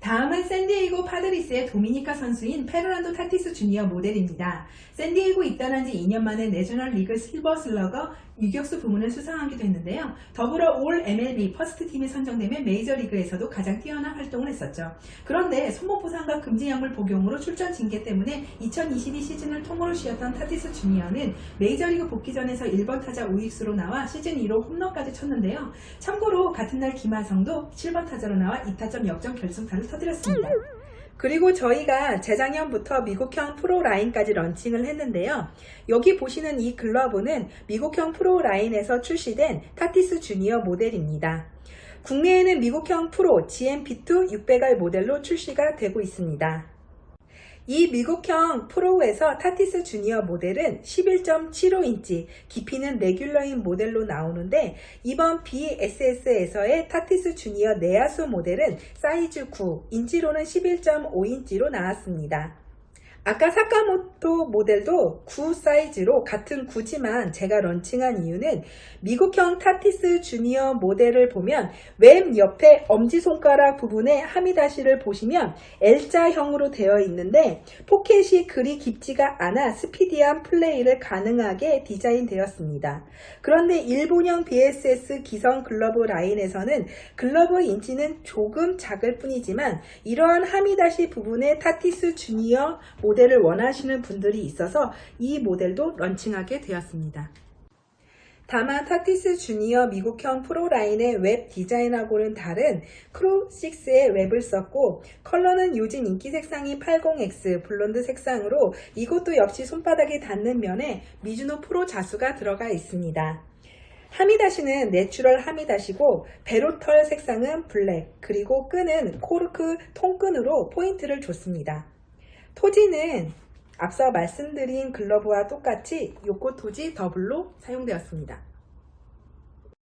다음은 샌디에이고 파드리스의 도미니카 선수인 페르난도 타티스 주니어 모델입니다. 샌디에이고 입단한 지 2년 만에 내셔널 리그 실버 슬러거 유격수 부문을 수상하기도 했는데요. 더불어 올 MLB 퍼스트 팀에 선정되면 메이저리그에서도 가장 뛰어난 활동을 했었죠. 그런데 손목 부상과 금지 약물 복용으로 출전 징계 때문에 2022 시즌을 통으로 쉬었던 타티스 주니어는 메이저리그 복귀 전에서 1번 타자 우익수로 나와 시즌 2로 홈런까지 쳤는데요. 참고로 같은 날 김하성도 7번 타자로 나와 2타점 역전 결승타를 터뜨렸습니다. 그리고 저희가 재작년부터 미국형 프로 라인까지 런칭을 했는데요. 여기 보시는 이 글러브는 미국형 프로 라인에서 출시된 타티스 주니어 모델입니다. 국내에는 미국형 프로 GMP2 600R 모델로 출시가 되고 있습니다. 이 미국형 프로에서 타티스 주니어 모델은 11.75인치, 깊이는 레귤러인 모델로 나오는데 이번 BSS에서의 타티스 주니어 내야수 모델은 사이즈 9, 인치로는 11.5인치로 나왔습니다. 아까 사카모토 모델도 9 사이즈로 같은 9지만 제가 런칭한 이유는 미국형 타티스 주니어 모델을 보면 왼 옆에 엄지손가락 부분에 하미다시를 보시면 L자형으로 되어 있는데 포켓이 그리 깊지가 않아 스피디한 플레이를 가능하게 디자인되었습니다. 그런데 일본형 BSS 기성 글러브 라인에서는 글러브 인치는 조금 작을 뿐이지만 이러한 하미다시 부분에 타티스 주니어 모델 을 원하시는 분들이 있어서 이 모델도 런칭하게 되었습니다. 다만 타티스 주니어 미국형 프로라인의 웹 디자인하고는 다른 크로6의 웹을 썼고 컬러는 요즘 인기 색상인 80X 블론드 색상으로 이것도 역시 손바닥에 닿는 면에 미즈노 프로 자수가 들어가 있습니다. 하미다시는 내추럴 하미다시고 베로털 색상은 블랙 그리고 끈은 코르크 통끈으로 포인트를 줬습니다. 토지는 앞서 말씀드린 글러브와 똑같이 요코 토지 더블로 사용되었습니다.